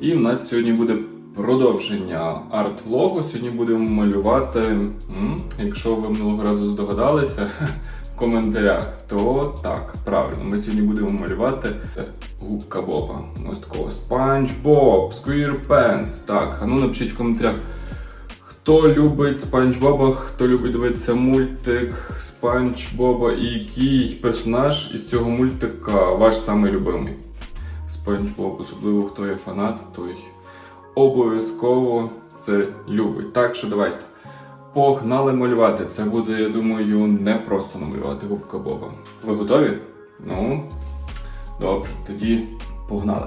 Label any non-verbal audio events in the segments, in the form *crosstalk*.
І в нас сьогодні буде продовження арт-влогу. Сьогодні будемо малювати, якщо ви минулого разу здогадалися *laughs* в коментарях, то так, правильно, ми сьогодні будемо малювати губка Боба. Ось такого Спанч Боб, Squarepants. Так, а ну напишіть в коментарях. Хто любить Спанч Боба, хто любить дивитися мультик Спанч Боба і який персонаж із цього мультика ваш самий любимий? Спанч Боб, особливо хто є фанат, той обов'язково це любить. Так що давайте. Погнали малювати. Це буде, я думаю, не просто намалювати губка Боба. Ви готові? Ну, добре, тоді погнали.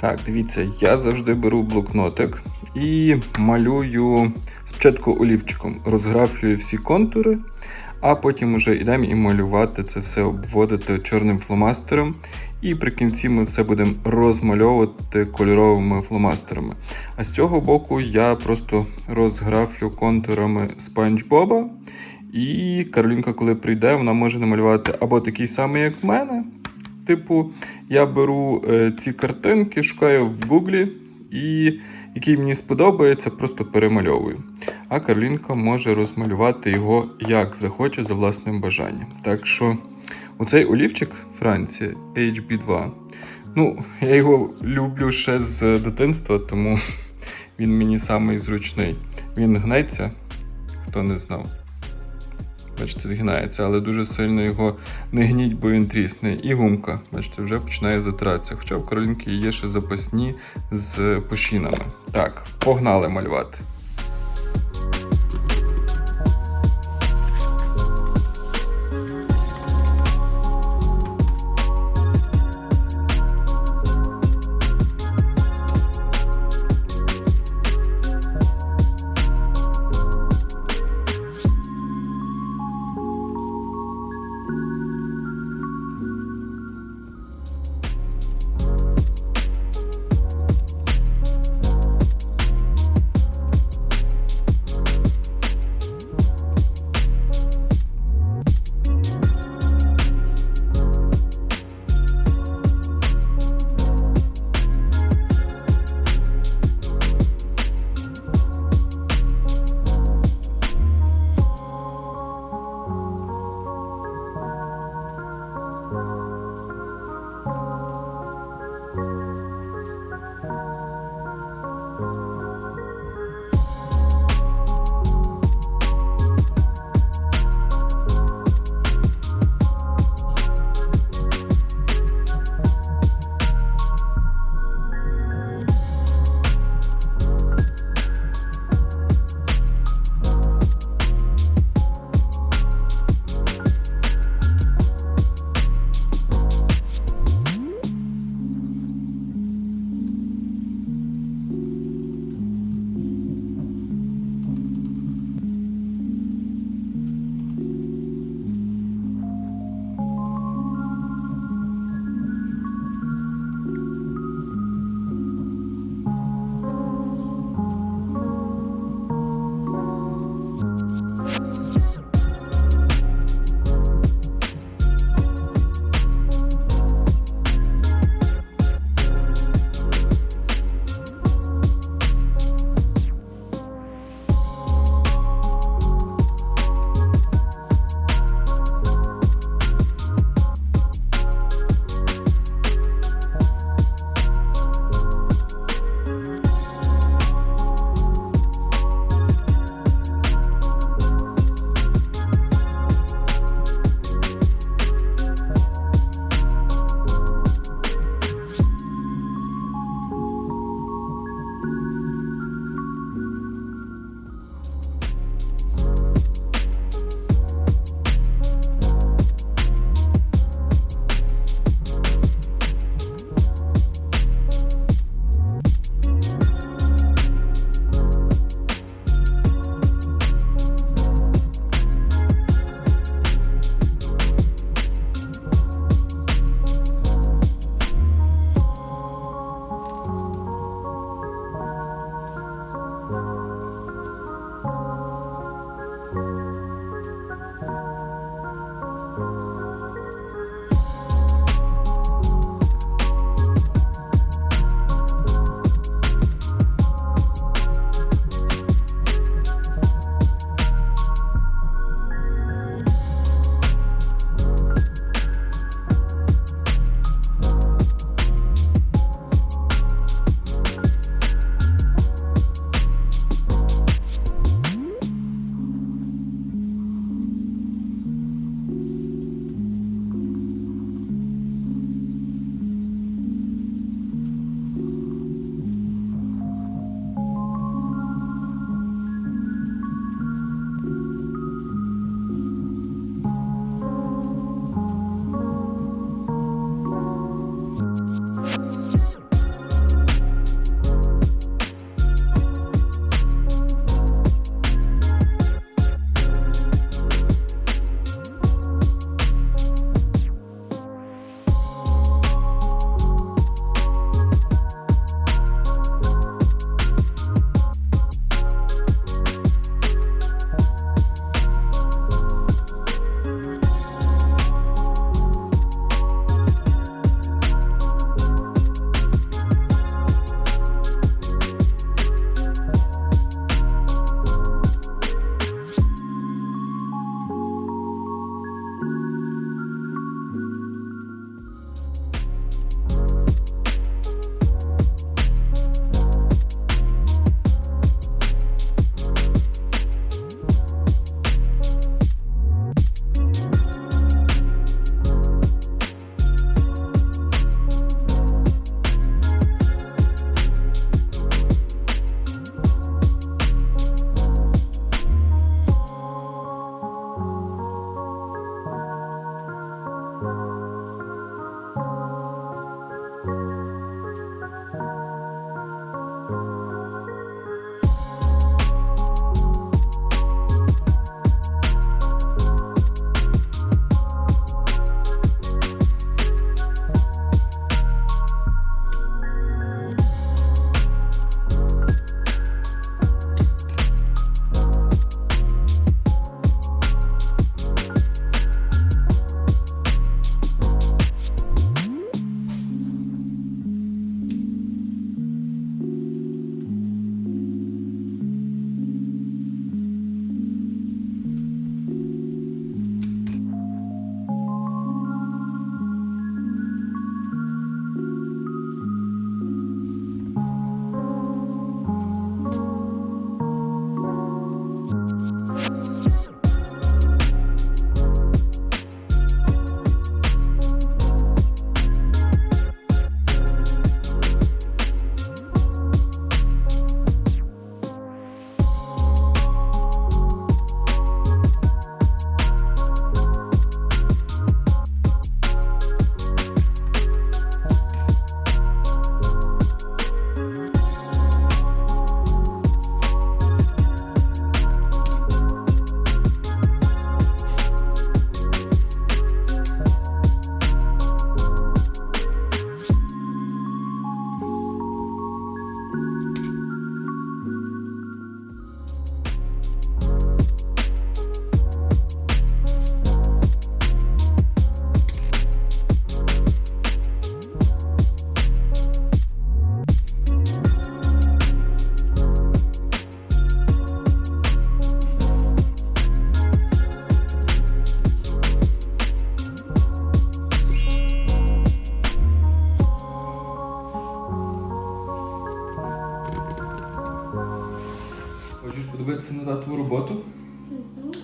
Так, дивіться, я завжди беру блокнотик і малюю спочатку олівчиком, розграфлюю всі контури, а потім уже йдемо і малювати це все, обводити чорним фломастером. І при кінці ми все будемо розмальовувати кольоровими фломастерами. А з цього боку я просто розграфлю контурами Спанч Боба. І Каролінка, коли прийде, вона може намалювати або такий самий, як в мене. Типу, я беру е, ці картинки, шукаю в Гуглі і який мені сподобається, просто перемальовую. А Каролінка може розмалювати його як захоче за власним бажанням. Так що оцей олівчик Франція HB2. Ну, я його люблю ще з дитинства, тому *laughs* він мені самий зручний. Він гнеться, хто не знав. Бачите, згинається, але дуже сильно його не гніть, бо він трісне. І гумка, бачите, вже починає затиратися. Хоча в Каролінки є ще запасні з пошінами. Так, погнали малювати.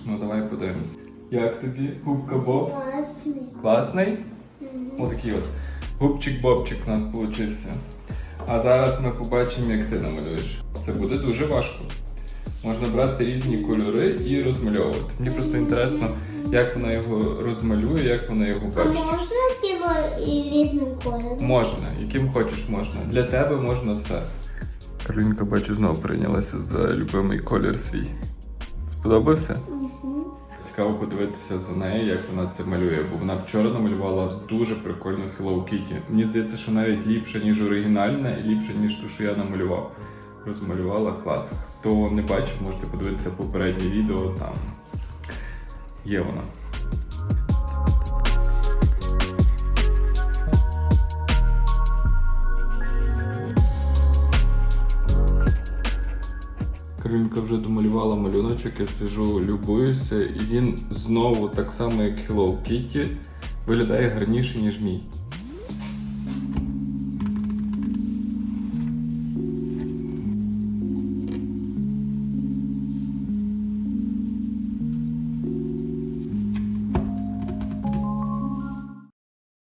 Ну давай подивимось. Як тобі губка Боб? Класний. Класний? Отакий от. Губчик-бобчик у нас получився. А зараз ми побачимо, як ти намалюєш. Це буде дуже важко. Можна брати різні кольори і розмальовувати. Мені просто інтересно, як вона його розмалює, як вона його А бачить. можна тіло і різним кольором? Можна, яким хочеш можна. Для тебе можна все. Каролінка, бачу, знову прийнялася за любимий колір свій. Сподобався? Цікаво подивитися за нею, як вона це малює, бо вона вчора намалювала дуже прикольну Hello Kitty. Мені здається, що навіть ліпше, ніж оригінальна, і ліпше, ніж ту, що я намалював. Розмалювала клас. Хто не бачив, можете подивитися попереднє відео, там є вона. Каролінка вже домалювала малюночок, я сижу, любуюся, і він знову, так само як Hello Kitty, виглядає гарніше, ніж мій.